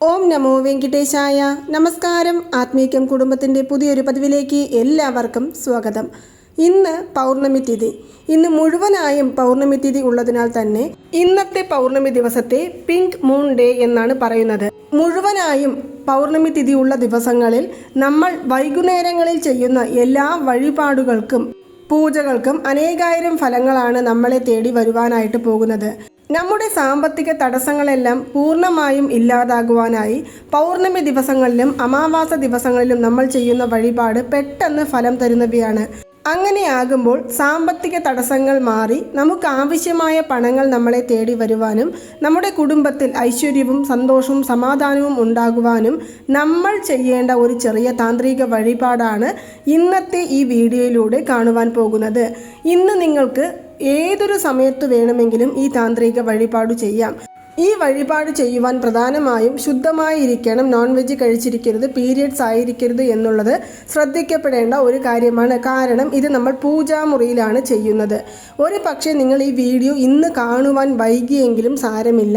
ഓം നമോ വെങ്കിടേശായ. നമസ്കാരം. ആത്മീക്യം കുടുംബത്തിന്റെ പുതിയൊരു പതിവിലേക്ക് എല്ലാവർക്കും സ്വാഗതം. ഇന്ന് പൗർണമി തിഥി. ഇന്ന് മുഴുവനായും പൗർണമി തിഥി ഉള്ളതിനാൽ തന്നെ ഇന്നത്തെ പൗർണമി ദിവസത്തെ പിങ്ക് മൂൺ ഡേ എന്നാണ് പറയുന്നത്. മുഴുവനായും പൗർണമി തിഥി ഉള്ള ദിവസങ്ങളിൽ നമ്മൾ വൈകുന്നേരങ്ങളിൽ ചെയ്യുന്ന എല്ലാ വഴിപാടുകൾക്കും പൂജകൾക്കും അനേകായിരം ഫലങ്ങളാണ് നമ്മളെ തേടി വരുവാനായിട്ട് പോകുന്നത്. നമ്മുടെ സാമ്പത്തിക തടസ്സങ്ങളെല്ലാം പൂർണമായും ഇല്ലാതാകുവാനായി പൗർണമി ദിവസങ്ങളിലും അമാവാസ ദിവസങ്ങളിലും നമ്മൾ ചെയ്യുന്ന വഴിപാട് പെട്ടെന്ന് ഫലം തരുന്നവയാണ്. അങ്ങനെയാകുമ്പോൾ സാമ്പത്തിക തടസ്സങ്ങൾ മാറി നമുക്ക് ആവശ്യമായ പണങ്ങൾ നമ്മളെ തേടി വരുവാനും നമ്മുടെ കുടുംബത്തിൽ ഐശ്വര്യവും സന്തോഷവും സമാധാനവും ഉണ്ടാകുവാനും നമ്മൾ ചെയ്യേണ്ട ഒരു ചെറിയ താന്ത്രിക വഴിപാടാണ് ഇന്നത്തെ ഈ വീഡിയോയിലൂടെ കാണുവാൻ പോകുന്നത്. ഇന്ന് നിങ്ങൾക്ക് ഏതൊരു സമയത്ത് വേണമെങ്കിലും ഈ താന്ത്രിക വഴിപാട് ചെയ്യാം. ഈ വഴിപാട് ചെയ്യുവാൻ പ്രധാനമായും ശുദ്ധമായിരിക്കണം നോൺ വെജ് കഴിച്ചിരിക്കരുത് പീരിയഡ്സ് ആയിരിക്കരുത് എന്നുള്ളത് ശ്രദ്ധിക്കപ്പെടേണ്ട ഒരു കാര്യമാണ്. കാരണം ഇത് നമ്മൾ പൂജാമുറിയിലാണ് ചെയ്യുന്നത്. ഒരു പക്ഷേ നിങ്ങൾ ഈ വീഡിയോ ഇന്ന് കാണുവാൻ വൈകിയെങ്കിലും സാരമില്ല.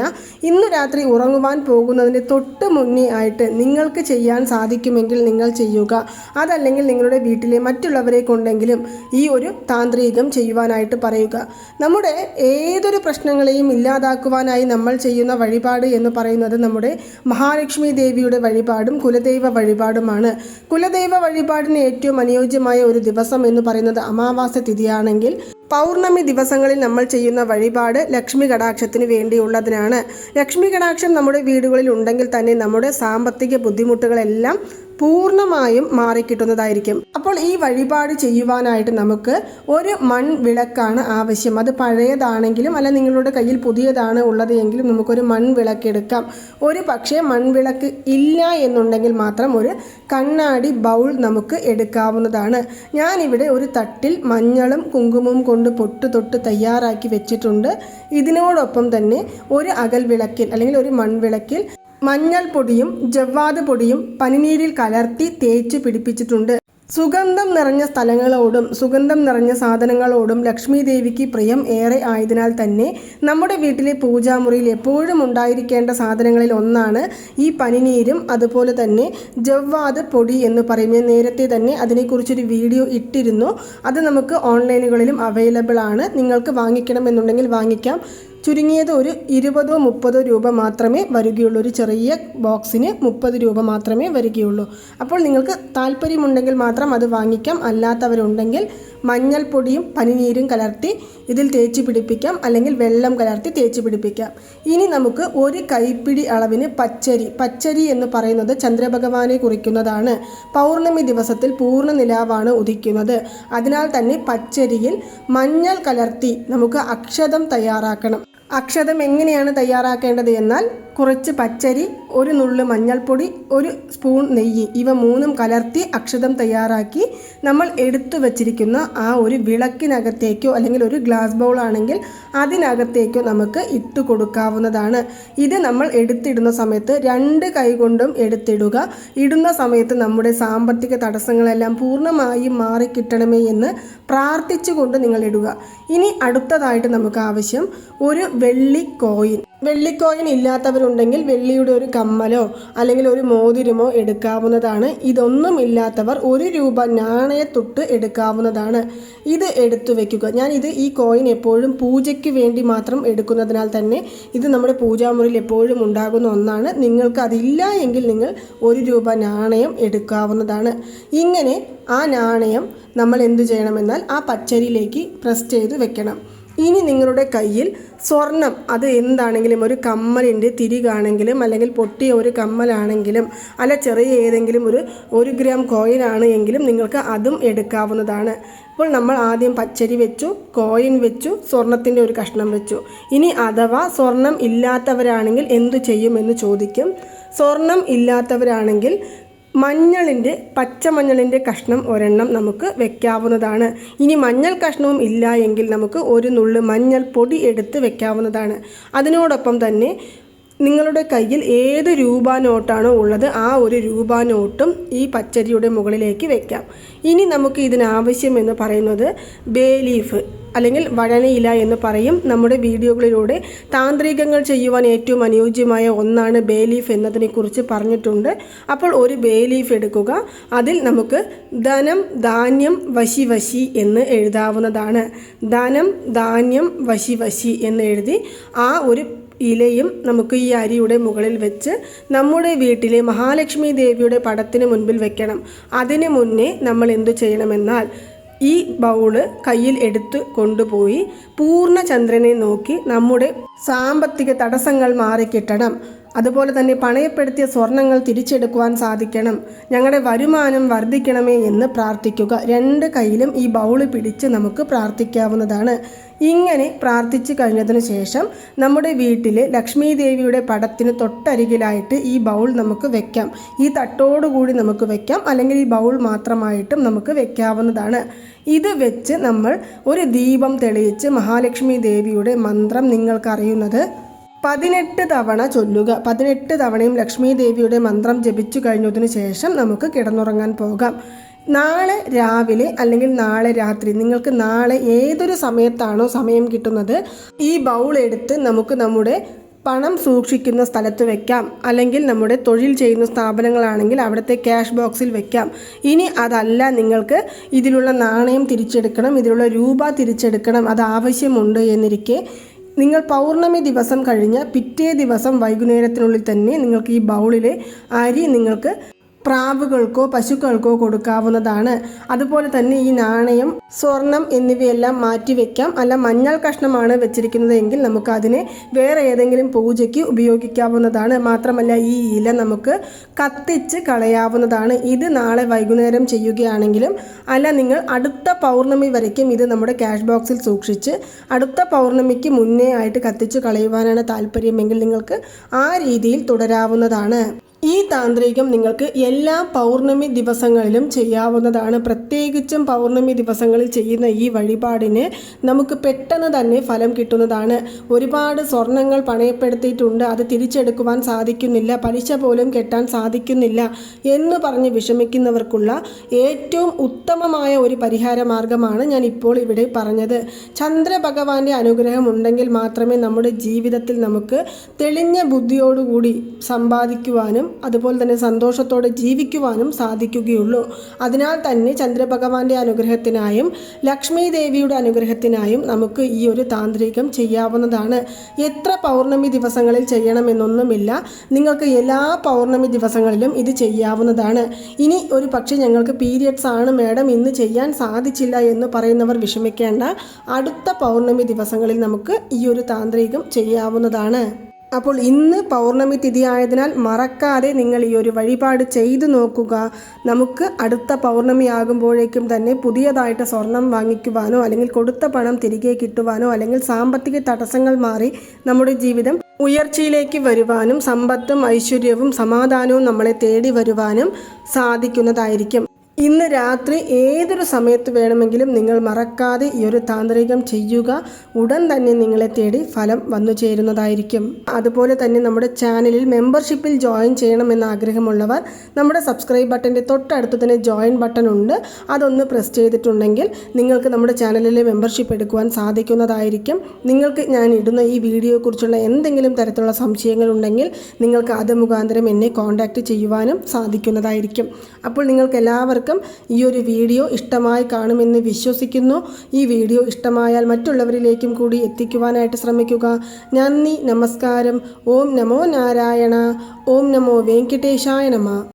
ഇന്ന് രാത്രി ഉറങ്ങുവാൻ പോകുന്നതിന് തൊട്ട് മുന്നേ ആയിട്ട് നിങ്ങൾക്ക് ചെയ്യാൻ സാധിക്കുമെങ്കിൽ നിങ്ങൾ ചെയ്യുക. അതല്ലെങ്കിൽ നിങ്ങളുടെ വീട്ടിലെ മറ്റുള്ളവരെ കൊണ്ടെങ്കിലും ഈ ഒരു താന്ത്രികം ചെയ്യുവാനായിട്ട് പറയുക. നമ്മുടെ ഏതൊരു പ്രശ്നങ്ങളെയും ഇല്ലാതാക്കുവാനായി നമ്മൾ ചെയ്യുന്ന വഴിപാട് എന്ന് പറയുന്നത് നമ്മുടെ മഹാലക്ഷ്മി ദേവിയുടെ വഴിപാടും കുലദൈവ വഴിപാടുമാണ്. കുലദൈവ വഴിപാടിന് ഏറ്റവും അനുയോജ്യമായ ഒരു ദിവസം എന്ന് പറയുന്നത് അമാവാസ തിഥിയാണെങ്കിൽ പൗർണമി ദിവസങ്ങളിൽ നമ്മൾ ചെയ്യുന്ന വഴിപാട് ലക്ഷ്മി കടാക്ഷത്തിന് വേണ്ടിയുള്ളതിനാണ്. ലക്ഷ്മി കടാക്ഷം നമ്മുടെ വീടുകളിൽ ഉണ്ടെങ്കിൽ തന്നെ നമ്മുടെ സാമ്പത്തിക ബുദ്ധിമുട്ടുകളെല്ലാം പൂർണമായും മാറിക്കിട്ടുന്നതായിരിക്കും. അപ്പോൾ ഈ വഴിപാട് ചെയ്യുവാനായിട്ട് നമുക്ക് ഒരു മൺ വിളക്കാണ് ആവശ്യം. അത് പഴയതാണെങ്കിലും അല്ല നിങ്ങളുടെ കയ്യിൽ പുതിയതാണ് ഉള്ളത് എങ്കിലും നമുക്കൊരു മൺ വിളക്ക് എടുക്കാം. ഒരു പക്ഷേ മൺവിളക്ക് ഇല്ല എന്നുണ്ടെങ്കിൽ മാത്രം ഒരു കണ്ണാടി ബൗൾ നമുക്ക് എടുക്കാവുന്നതാണ്. ഞാനിവിടെ ഒരു തട്ടിൽ മഞ്ഞളും കുങ്കുമവും കൊണ്ട് പൊട്ട് തൊട്ട് തയ്യാറാക്കി വെച്ചിട്ടുണ്ട്. ഇതിനോടൊപ്പം തന്നെ ഒരു അകൽ വിളക്കിൽ അല്ലെങ്കിൽ ഒരു മൺവിളക്കിൽ മഞ്ഞൾപ്പൊടിയും ജവ്വാത് പൊടിയും പനിനീരിൽ കലർത്തി തേച്ച് പിടിപ്പിച്ചിട്ടുണ്ട്. സുഗന്ധം നിറഞ്ഞ സ്ഥലങ്ങളോടും സുഗന്ധം നിറഞ്ഞ സാധനങ്ങളോടും ലക്ഷ്മി ദേവിക്ക് പ്രിയം ഏറെ ആയതിനാൽ തന്നെ നമ്മുടെ വീട്ടിലെ പൂജാമുറിയിൽ എപ്പോഴും ഉണ്ടായിരിക്കേണ്ട സാധനങ്ങളിൽ ഒന്നാണ് ഈ പനിനീരും. അതുപോലെ തന്നെ ജവ്വാത് പൊടി എന്ന് പറയും നേരത്തെ തന്നെ അതിനെക്കുറിച്ചൊരു വീഡിയോ ഇട്ടിരുന്നു. അത് നമുക്ക് ഓൺലൈനുകളിലും അവൈലബിൾ ആണ്. നിങ്ങൾക്ക് വാങ്ങിക്കണമെന്നുണ്ടെങ്കിൽ വാങ്ങിക്കാം. ചുരുങ്ങിയത് ഒരു ഇരുപതോ മുപ്പതോ രൂപ മാത്രമേ വരികയുള്ളൂ. ഒരു ചെറിയ ബോക്സിന് മുപ്പത് രൂപ മാത്രമേ വരികയുള്ളൂ. അപ്പോൾ നിങ്ങൾക്ക് താല്പര്യമുണ്ടെങ്കിൽ മാത്രം അത് വാങ്ങിക്കാം. അല്ലാത്തവരുണ്ടെങ്കിൽ മഞ്ഞൾപ്പൊടിയും പനിനീരും കലർത്തി ഇതിൽ തേച്ച് പിടിപ്പിക്കാം. അല്ലെങ്കിൽ വെള്ളം കലർത്തി തേച്ച് പിടിപ്പിക്കാം. ഇനി നമുക്ക് ഒരു കൈപ്പിടി അളവിന് പച്ചരി പച്ചരി എന്ന് പറയുന്നത് ചന്ദ്രഭഗവാനെ കുറിക്കുന്നതാണ്. പൗർണമി ദിവസത്തിൽ പൂർണ നിലാവാണ് ഉദിക്കുന്നത്. അതിനാൽ തന്നെ പച്ചരിയിൽ മഞ്ഞൾ കലർത്തി നമുക്ക് അക്ഷതം തയ്യാറാക്കണം. അക്ഷതം എങ്ങനെയാണ് തയ്യാറാക്കേണ്ടത് എന്നാൽ കുറച്ച് പച്ചരി ഒരു നുള്ളു മഞ്ഞൾപ്പൊടി ഒരു സ്പൂൺ നെയ്യ് ഇവ മൂന്നും കലർത്തി അക്ഷതം തയ്യാറാക്കി നമ്മൾ എടുത്തു വച്ചിരിക്കുന്ന ആ ഒരു വിളക്കിനകത്തേക്കോ അല്ലെങ്കിൽ ഒരു ഗ്ലാസ് ബൗൾ ആണെങ്കിൽ അതിനകത്തേക്കോ നമുക്ക് ഇട്ട് കൊടുക്കാവുന്നതാണ്. ഇത് നമ്മൾ എടുത്തിടുന്ന സമയത്ത് രണ്ട് കൈകൊണ്ടും എടുത്തിടുക. ഇടുന്ന സമയത്ത് നമ്മുടെ സാമ്പത്തിക തടസ്സങ്ങളെല്ലാം പൂർണമായും മാറിക്കിട്ടണമേ എന്ന് പ്രാർത്ഥിച്ചുകൊണ്ട് നിങ്ങൾ ഇടുക. ഇനി അടുത്തതായിട്ട് നമുക്ക് ആവശ്യം ഒരു വെള്ളി കോയിൻ. വെള്ളിക്കോയിൻ ഇല്ലാത്തവരുണ്ടെങ്കിൽ വെള്ളിയുടെ ഒരു കമ്മലോ അല്ലെങ്കിൽ ഒരു മോതിരമോ എടുക്കാവുന്നതാണ്. ഇതൊന്നും ഇല്ലാത്തവർ ഒരു രൂപ നാണയത്തൊട്ട് എടുക്കാവുന്നതാണ്. ഇത് എടുത്തു വയ്ക്കുക ഞാൻ ഇത് ഈ കോയിൻ എപ്പോഴും പൂജയ്ക്ക് വേണ്ടി മാത്രം എടുക്കുന്നതിനാൽ തന്നെ ഇത് നമ്മുടെ പൂജാമുറിയിൽ എപ്പോഴും ഉണ്ടാകുന്ന ഒന്നാണ്. നിങ്ങൾക്ക് അതില്ല എങ്കിൽ നിങ്ങൾ ഒരു രൂപ നാണയം എടുക്കാവുന്നതാണ്. ഇങ്ങനെ ആ നാണയം നമ്മൾ എന്തു ചെയ്യണമെന്നാൽ ആ പച്ചരിയിലേക്ക് പ്രസ് ചെയ്ത് വെക്കണം. ഇനി നിങ്ങളുടെ കയ്യിൽ സ്വർണം അത് എന്താണെങ്കിലും ഒരു കമ്മലിന്റെ തിരികാണെങ്കിലും അല്ലെങ്കിൽ പൊട്ടിയ ഒരു കമ്മലാണെങ്കിലും അല്ല ചെറിയ ഏതെങ്കിലും ഒരു ഒരു ഗ്രാം കോയിൻ ആണ് എങ്കിലും നിങ്ങൾക്ക് അതും എടുക്കാവുന്നതാണ്. അപ്പോൾ നമ്മൾ ആദ്യം പച്ചരി വെച്ചു കോയിൻ വെച്ചു സ്വർണത്തിന്റെ ഒരു കഷ്ണം വെച്ചു. ഇനി അഥവാ സ്വർണം ഇല്ലാത്തവരാണെങ്കിൽ എന്തു ചെയ്യുമെന്ന് ചോദിക്കും. സ്വർണം ഇല്ലാത്തവരാണെങ്കിൽ മഞ്ഞളിന്റെ പച്ചമഞ്ഞളിന്റെ കഷ്ണം ഒരെണ്ണം നമുക്ക് വെക്കാവുന്നതാണ്. ഇനി മഞ്ഞൾ കഷ്ണവും ഇല്ല എങ്കിൽ നമുക്ക് ഒരു നുള്ള് മഞ്ഞൾ പൊടി എടുത്ത് വെക്കാവുന്നതാണ്. അതിനോടൊപ്പം തന്നെ നിങ്ങളുടെ കയ്യിൽ ഏത് രൂപ നോട്ടാണോ ഉള്ളത് ആ ഒരു രൂപ നോട്ടും ഈ പച്ചരിയുടെ മുകളിലേക്ക് വെക്കാം. ഇനി നമുക്ക് ഇതിനാവശ്യം എന്ന് പറയുന്നത് ബേ ലീഫ്. അല്ലെങ്കിൽ വഴനയില എന്ന് പറയും. നമ്മുടെ വീഡിയോകളിലൂടെ താന്ത്രികങ്ങൾ ചെയ്യുവാൻ ഏറ്റവും അനുയോജ്യമായ ഒന്നാണ് ബേ ലീഫ് എന്നതിനെക്കുറിച്ച് പറഞ്ഞിട്ടുണ്ട്. അപ്പോൾ ഒരു ബേ ലീഫ് എടുക്കുക. അതിൽ നമുക്ക് ധനം ധാന്യം വശി വശി എന്ന് എഴുതാവുന്നതാണ്. ധനം ധാന്യം വശി വശി എന്ന് എഴുതി ആ ഒരു ഇലയും നമുക്ക് ഈ അരിയുടെ മുകളിൽ വെച്ച് നമ്മുടെ വീട്ടിലെ മഹാലക്ഷ്മി ദേവിയുടെ പടത്തിന് മുൻപിൽ വെക്കണം. അതിനു മുന്നേ നമ്മൾ എന്തു ചെയ്യണമെന്നാൽ ഈ ബൗൾ കയ്യിൽ എടുത്തു കൊണ്ടുപോയി പൂർണചന്ദ്രനെ നോക്കി നമ്മുടെ സാമ്പത്തിക തടസ്സങ്ങൾ മാറിക്കിട്ടണം. അതുപോലെ തന്നെ പണയപ്പെടുത്തിയ സ്വർണങ്ങൾ തിരിച്ചെടുക്കുവാൻ സാധിക്കണം. ഞങ്ങളുടെ വരുമാനം വർദ്ധിക്കണമേ എന്ന് പ്രാർത്ഥിക്കുക. രണ്ട് കയ്യിലും ഈ ബൗൾ പിടിച്ച് നമുക്ക് പ്രാർത്ഥിക്കാവുന്നതാണ്. ഇങ്ങനെ പ്രാർത്ഥിച്ചു കഴിഞ്ഞതിന് ശേഷം നമ്മുടെ വീട്ടിലെ ലക്ഷ്മി ദേവിയുടെ പടത്തിന് തൊട്ടരികിലായിട്ട് ഈ ബൗൾ നമുക്ക് വെക്കാം. ഈ തട്ടോടുകൂടി നമുക്ക് വെക്കാം. അല്ലെങ്കിൽ ഈ ബൗൾ മാത്രമായിട്ടും നമുക്ക് വെക്കാവുന്നതാണ്. ഇത് വെച്ച് നമ്മൾ ഒരു ദീപം തെളിയിച്ച് മഹാലക്ഷ്മി ദേവിയുടെ മന്ത്രം നിങ്ങൾക്കറിയുന്നത് പതിനെട്ട് തവണ ചൊല്ലുക. പതിനെട്ട് തവണയും ലക്ഷ്മി ദേവിയുടെ മന്ത്രം ജപിച്ചു കഴിഞ്ഞതിന് ശേഷം നമുക്ക് കിടന്നുറങ്ങാൻ പോകാം. നാളെ രാവിലെ അല്ലെങ്കിൽ നാളെ രാത്രി നിങ്ങൾക്ക് നാളെ ഏതൊരു സമയത്താണോ സമയം കിട്ടുന്നത് ഈ ബൗൾ എടുത്ത് നമുക്ക് നമ്മുടെ പണം സൂക്ഷിക്കുന്ന സ്ഥലത്ത് വെക്കാം. അല്ലെങ്കിൽ നമ്മുടെ തൊഴിൽ ചെയ്യുന്ന സ്ഥാപനങ്ങളാണെങ്കിൽ അവിടുത്തെ ക്യാഷ് ബോക്സിൽ വെക്കാം. ഇനി അതല്ല നിങ്ങൾക്ക് ഇതിലുള്ള നാണയം തിരിച്ചെടുക്കണം ഇതിലുള്ള രൂപ തിരിച്ചെടുക്കണം അത് ആവശ്യമുണ്ട് എന്നിരിക്കെ നിങ്ങൾ പൗർണമി ദിവസം കഴിഞ്ഞ പിറ്റേ ദിവസം വൈകുന്നേരത്തിനുള്ളിൽ തന്നെ നിങ്ങൾക്ക് ഈ ബൗളിലെ അരി നിങ്ങൾക്ക് പ്രാവുകൾക്കോ പശുക്കൾക്കോ കൊടുക്കാവുന്നതാണ്. അതുപോലെ തന്നെ ഈ നാണയം സ്വർണം എന്നിവയെല്ലാം മാറ്റി വെക്കാം. അല്ല മഞ്ഞൾ കഷ്ണമാണ് വെച്ചിരിക്കുന്നതെങ്കിൽ നമുക്ക് അതിനെ വേറെ ഏതെങ്കിലും പൂജയ്ക്ക് ഉപയോഗിക്കാവുന്നതാണ്. മാത്രമല്ല ഈ ഇല നമുക്ക് കത്തിച്ച് കളയാവുന്നതാണ്. ഇത് നാളെ വൈകുന്നേരം ചെയ്യുകയാണെങ്കിലും അല്ല നിങ്ങൾ അടുത്ത പൗർണമി വരയ്ക്കും. ഇത് നമ്മുടെ ക്യാഷ് ബോക്സിൽ സൂക്ഷിച്ച് അടുത്ത പൗർണമിക്ക് മുന്നേ ആയിട്ട് കത്തിച്ച് കളയുവാനാണ് താല്പര്യമെങ്കിൽ നിങ്ങൾക്ക് ആ രീതിയിൽ തുടരാവുന്നതാണ്. ഈ താന്ത്രികം നിങ്ങൾക്ക് എല്ലാ പൗർണമി ദിവസങ്ങളിലും ചെയ്യാവുന്നതാണ്. പ്രത്യേകിച്ചും പൗർണമി ദിവസങ്ങളിൽ ചെയ്യുന്ന ഈ വഴിപാടിന് നമുക്ക് പെട്ടെന്ന് തന്നെ ഫലം കിട്ടുന്നതാണ്. ഒരുപാട് സ്വർണങ്ങൾ പണയപ്പെടുത്തിയിട്ടുണ്ട്. അത് തിരിച്ചെടുക്കുവാൻ സാധിക്കുന്നില്ല. പലിശ പോലും കെട്ടാൻ സാധിക്കുന്നില്ല എന്ന് പറഞ്ഞ് വിഷമിക്കുന്നവർക്കുള്ള ഏറ്റവും ഉത്തമമായ ഒരു പരിഹാര മാർഗമാണ് ഞാൻ ഇപ്പോൾ ഇവിടെ പറഞ്ഞത്. ചന്ദ്രഭഗവാന്റെ അനുഗ്രഹം ഉണ്ടെങ്കിൽ മാത്രമേ നമ്മുടെ ജീവിതത്തിൽ നമുക്ക് തെളിഞ്ഞ ബുദ്ധിയോടുകൂടി സമ്പാദിക്കുവാനും അതുപോലെ തന്നെ സന്തോഷത്തോടെ ജീവിക്കുവാനും സാധിക്കുകയുള്ളൂ. അതിനാൽ തന്നെ ചന്ദ്രഭഗവാന്റെ അനുഗ്രഹത്തിനായും ലക്ഷ്മി ദേവിയുടെ അനുഗ്രഹത്തിനായും നമുക്ക് ഈ ഒരു താന്ത്രികം ചെയ്യാവുന്നതാണ്. എത്ര പൗർണമി ദിവസങ്ങളിൽ ചെയ്യണമെന്നൊന്നുമില്ല. നിങ്ങൾക്ക് എല്ലാ പൗർണമി ദിവസങ്ങളിലും ഇത് ചെയ്യാവുന്നതാണ്. ഇനി ഒരു പക്ഷേ ഞങ്ങൾക്ക് പീരിയഡ്സ് ആണ് മാഡം. ഇന്ന് ചെയ്യാൻ സാധിച്ചില്ല എന്ന് പറയുന്നവർ വിഷമിക്കേണ്ട. അടുത്ത പൗർണമി ദിവസങ്ങളിൽ നമുക്ക് ഈ ഒരു താന്ത്രികം ചെയ്യാവുന്നതാണ്. അപ്പോൾ ഇന്ന് പൗർണമി തിഥി ആയതിനാൽ മറക്കാതെ നിങ്ങൾ ഈ ഒരു വഴിപാട് ചെയ്തു നോക്കുക. നമുക്ക് അടുത്ത പൗർണമി ആകുമ്പോഴേക്കും തന്നെ പുതിയതായിട്ട് സ്വർണം വാങ്ങിക്കുവാനോ അല്ലെങ്കിൽ കൊടുത്ത പണം തിരികെ കിട്ടുവാനോ അല്ലെങ്കിൽ സാമ്പത്തിക തടസ്സങ്ങൾ മാറി നമ്മുടെ ജീവിതം ഉയർച്ചയിലേക്ക് വരുവാനും സമ്പത്തും ഐശ്വര്യവും സമാധാനവും നമ്മളെ തേടി വരുവാനും സാധിക്കുന്നതായിരിക്കും. ഇന്ന് രാത്രി ഏതൊരു സമയത്ത് വേണമെങ്കിലും നിങ്ങൾ മറക്കാതെ ഈ ഒരു താന്ത്രികം ചെയ്യുക. ഉടൻ തന്നെ നിങ്ങളെ തേടി ഫലം വന്നു ചേരുന്നതായിരിക്കും. അതുപോലെ തന്നെ നമ്മുടെ ചാനലിൽ മെമ്പർഷിപ്പിൽ ജോയിൻ ചെയ്യണമെന്ന് ആഗ്രഹമുള്ളവർ നമ്മുടെ സബ്സ്ക്രൈബ് ബട്ടന്റെ തൊട്ടടുത്ത് തന്നെ ജോയിൻ ബട്ടൺ ഉണ്ട്. അതൊന്ന് പ്രസ് ചെയ്തിട്ടുണ്ടെങ്കിൽ നിങ്ങൾക്ക് നമ്മുടെ ചാനലിലെ മെമ്പർഷിപ്പ് എടുക്കുവാൻ സാധിക്കുന്നതായിരിക്കും. നിങ്ങൾക്ക് ഞാൻ ഇടുന്ന ഈ വീഡിയോയെക്കുറിച്ചുള്ള എന്തെങ്കിലും തരത്തിലുള്ള സംശയങ്ങളുണ്ടെങ്കിൽ നിങ്ങൾക്ക് അത് മുഖാന്തരം എന്നെ കോൺടാക്റ്റ് ചെയ്യുവാനും സാധിക്കുന്നതായിരിക്കും. അപ്പോൾ നിങ്ങൾക്ക് എല്ലാവർക്കും ഈ ഒരു വീഡിയോ ഇഷ്ടമായി കാണുമെന്ന് വിശ്വസിക്കുന്നു. ഈ വീഡിയോ ഇഷ്ടമായാൽ മറ്റുള്ളവരിലേക്കും കൂടി എത്തിക്കുവാനായിട്ട് ശ്രമിക്കുക. നന്ദി നമസ്കാരം. ഓം നമോ നാരായണ. ഓം നമോ വെങ്കിട്ടേശായ നമ.